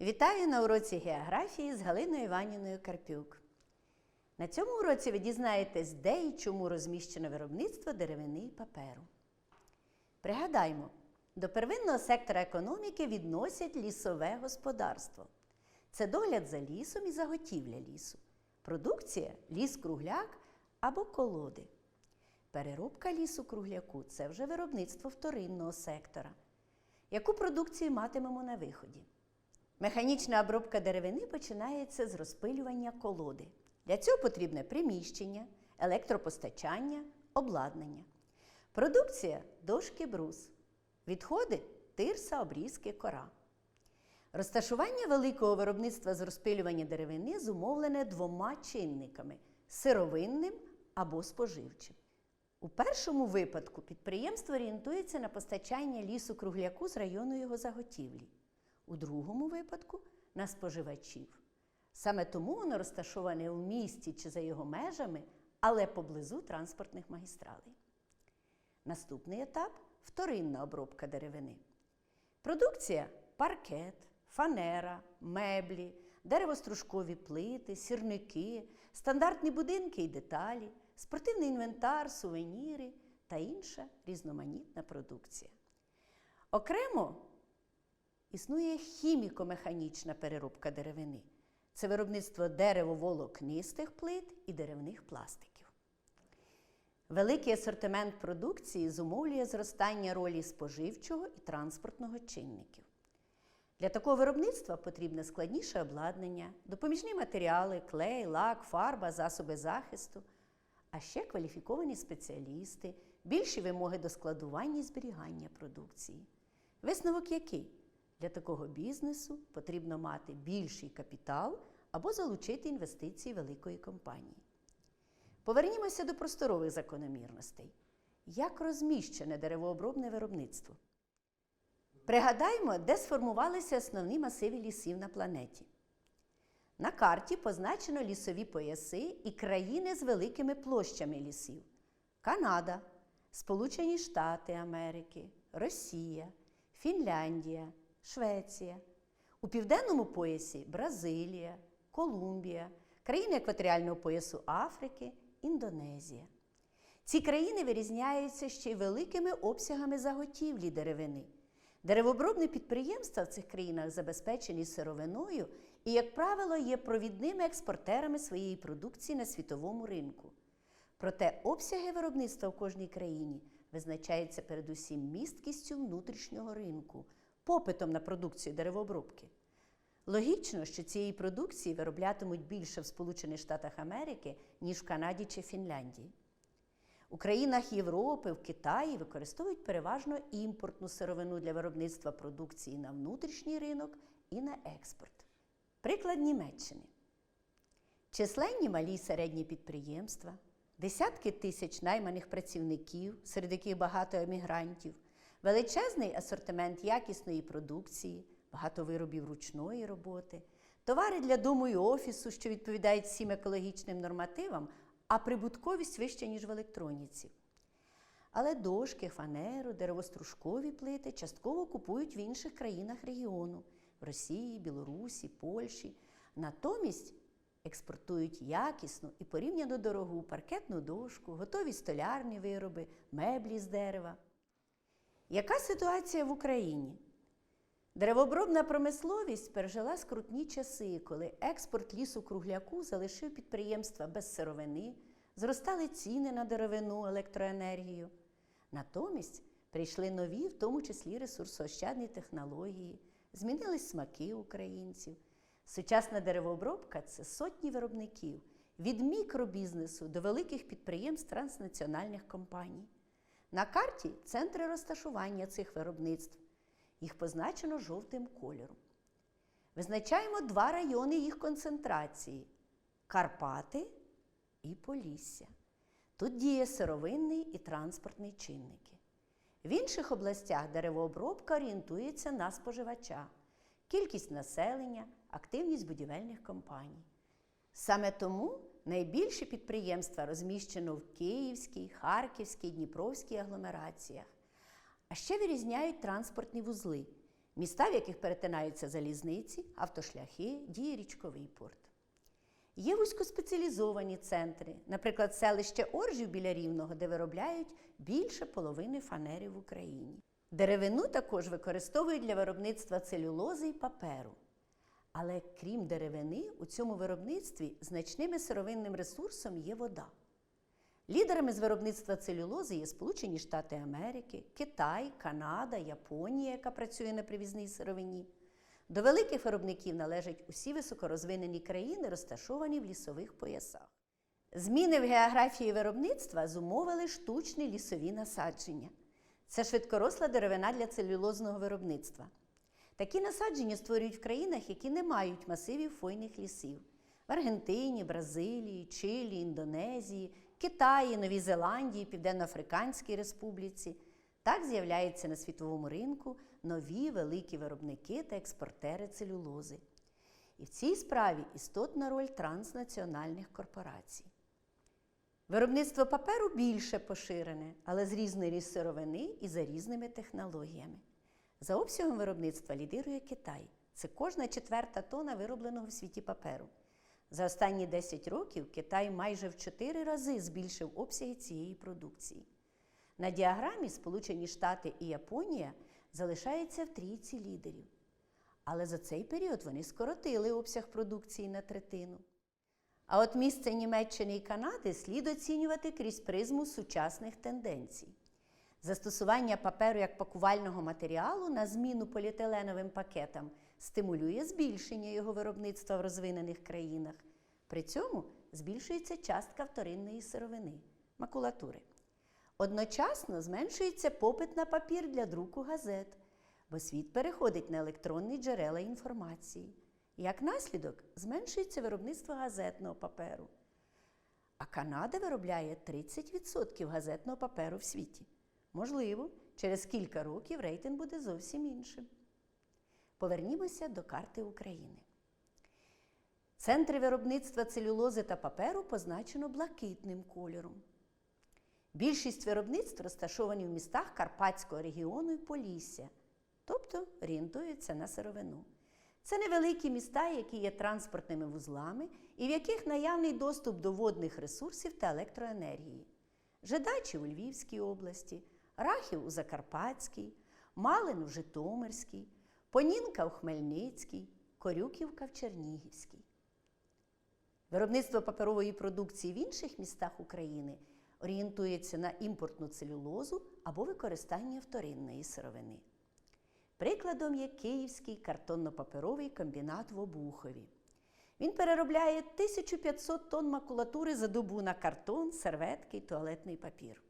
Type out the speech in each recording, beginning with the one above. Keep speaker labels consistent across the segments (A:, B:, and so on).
A: Вітаю на уроці географії з Галиною Іванівною Карпюк. На цьому уроці ви дізнаєтесь, де і чому розміщено виробництво деревини і паперу. Пригадаймо, до первинного сектора економіки відносять лісове господарство. Це догляд за лісом і заготівля лісу. Продукція ліс-кругляк або колоди. Переробка лісу-кругляку це вже виробництво вторинного сектора. Яку продукцію матимемо на виході? Механічна обробка деревини починається з розпилювання колоди. Для цього потрібне приміщення, електропостачання, обладнання. Продукція дошки брус. Відходи тирса, обрізки, кора. Розташування великого виробництва з розпилювання деревини зумовлене двома чинниками сировинним або споживчим. У першому випадку підприємство орієнтується на постачання лісу кругляку з району його заготівлі, у другому випадку на споживачів. Саме тому воно розташоване у місті чи за його межами, але поблизу транспортних магістралей. Наступний етап вторинна обробка деревини. Продукція паркет, фанера, меблі, деревостружкові плити, сірники, стандартні будинки і деталі, спортивний інвентар, сувеніри та інша різноманітна продукція. Окремо існує хіміко-механічна переробка деревини. Це виробництво деревоволокнистих плит і деревних пластиків. Великий асортимент продукції зумовлює зростання ролі споживчого і транспортного чинників. Для такого виробництва потрібне складніше обладнання, допоміжні матеріали, клей, лак, фарба, засоби захисту, а ще кваліфіковані спеціалісти, більші вимоги до складування і зберігання продукції. Висновок який? Для такого бізнесу потрібно мати більший капітал або залучити інвестиції великої компанії. Повернімося до просторових закономірностей. Як розміщене деревообробне виробництво? Пригадаймо, де сформувалися основні масиви лісів на планеті. На карті позначено лісові пояси і країни з великими площами лісів: Канада, Сполучені Штати Америки, Росія, Фінляндія, Швеція. У південному поясі Бразилія, Колумбія, країни екваторіального поясу Африки, Індонезія. Ці країни вирізняються ще й великими обсягами заготівлі деревини. Деревообробні підприємства в цих країнах забезпечені сировиною і, як правило, є провідними експортерами своєї продукції на світовому ринку. Проте обсяги виробництва в кожній країні визначаються передусім місткістю внутрішнього ринку, попитом на продукцію деревообробки. Логічно, що цієї продукції вироблятимуть більше в Сполучених Штатах Америки, ніж в Канаді чи Фінляндії. У країнах Європи, в Китаї використовують переважно імпортну сировину для виробництва продукції на внутрішній ринок і на експорт. Приклад Німеччини. Численні малі й середні підприємства, десятки тисяч найманих працівників, серед яких багато емігрантів, величезний асортимент якісної продукції, багато виробів ручної роботи, товари для дому і офісу, що відповідають всім екологічним нормативам, а прибутковість вища, ніж в електроніці. Але дошки, фанеру, деревостружкові плити частково купують в інших країнах регіону в Росії, Білорусі, Польщі. Натомість експортують якісну і порівняно дорогу паркетну дошку, готові столярні вироби, меблі з дерева. Яка ситуація в Україні? Деревообробна промисловість пережила скрутні часи, коли експорт лісу кругляку залишив підприємства без сировини, зростали ціни на деревину, електроенергію. Натомість прийшли нові, в тому числі ресурсоощадні технології, змінились смаки українців. Сучасна деревообробка це сотні виробників від мікробізнесу до великих підприємств транснаціональних компаній. На карті центри розташування цих виробництв. Їх позначено жовтим кольором. Визначаємо два райони їх концентрації Карпати і Полісся. Тут діє сировинний і транспортний чинники. В інших областях деревообробка орієнтується на споживача, кількість населення, активність будівельних компаній. Саме тому найбільші підприємства розміщено в Київській, Харківській, Дніпровській агломераціях. А ще вирізняють транспортні вузли. міста, в яких перетинаються залізниці, автошляхи, діє річковий порт. Є вузькоспеціалізовані центри, наприклад, селище Оржів біля Рівного, де виробляють більше половини фанери в Україні. Деревину також використовують для виробництва целюлози і паперу. Але крім деревини, у цьому виробництві значним сировинним ресурсом є вода. Лідерами з виробництва целюлози є Сполучені Штати Америки, Китай, Канада, Японія, яка працює на привізній сировині. До великих виробників належать усі високорозвинені країни, розташовані в лісових поясах. Зміни в географії виробництва зумовили штучні лісові насадження. Це швидкоросла деревина для целюлозного виробництва. Такі насадження створюють в країнах, які не мають масивів хвойних лісів в Аргентині, Бразилії, Чилі, Індонезії, Китаї, Новій Зеландії, Південно-Африканській Республіці. Так з'являються на світовому ринку нові великі виробники та експортери целюлози. І в цій справі істотна роль транснаціональних корпорацій. Виробництво паперу більше поширене, але з різної сировини і за різними технологіями. За обсягом виробництва лідирує Китай. Це кожна четверта тона виробленого в світі паперу. За останні 10 років Китай майже в 4 рази збільшив обсяги цієї продукції. На діаграмі Сполучені Штати і Японія залишаються в трійці лідерів. Але за цей період вони скоротили обсяг продукції на третину. А от місце Німеччини і Канади слід оцінювати крізь призму сучасних тенденцій. Застосування паперу як пакувального матеріалу на зміну поліетиленовим пакетам стимулює збільшення його виробництва в розвинених країнах. При цьому збільшується частка вторинної сировини макулатури. Одночасно зменшується попит на папір для друку газет, бо світ переходить на електронні джерела інформації. Як наслідок, зменшується виробництво газетного паперу. А Канада виробляє 30% газетного паперу в світі. Можливо, через кілька років рейтинг буде зовсім іншим. Повернімося до карти України. Центри виробництва целюлози та паперу позначено блакитним кольором. Більшість виробництв розташовані в містах Карпатського регіону і Полісся, тобто орієнтуються на сировину. Це невеликі міста, які є транспортними вузлами і в яких наявний доступ до водних ресурсів та електроенергії. Жидачі у Львівській області, Рахів у Закарпатській, Малин у Житомирській, Понінка у Хмельницькій, Корюківка в Чернігівській. Виробництво паперової продукції в інших містах України орієнтується на імпортну целюлозу або використання вторинної сировини. Прикладом є Київський картонно-паперовий комбінат в Обухові. Він переробляє 1500 тонн макулатури за добу на картон, серветки і туалетний папір.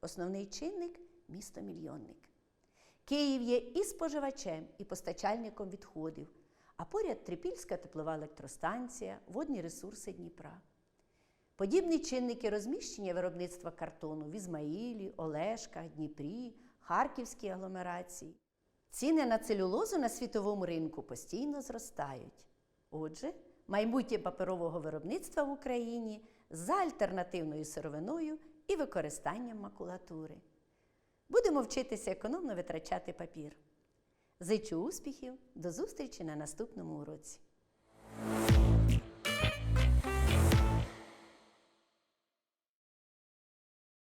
A: Основний чинник місто-мільйонник. Київ є і споживачем, і постачальником відходів, а поряд Трипільська теплова електростанція, водні ресурси Дніпра. Подібні чинники розміщення виробництва картону в Ізмаїлі, Олешках, Дніпрі, Харківській агломерації. Ціни на целюлозу на світовому ринку постійно зростають. Отже, майбутнє паперового виробництва в Україні за альтернативною сировиною і використанням макулатури. Будемо вчитися економно витрачати папір. Зичу успіхів, до зустрічі на наступному уроці.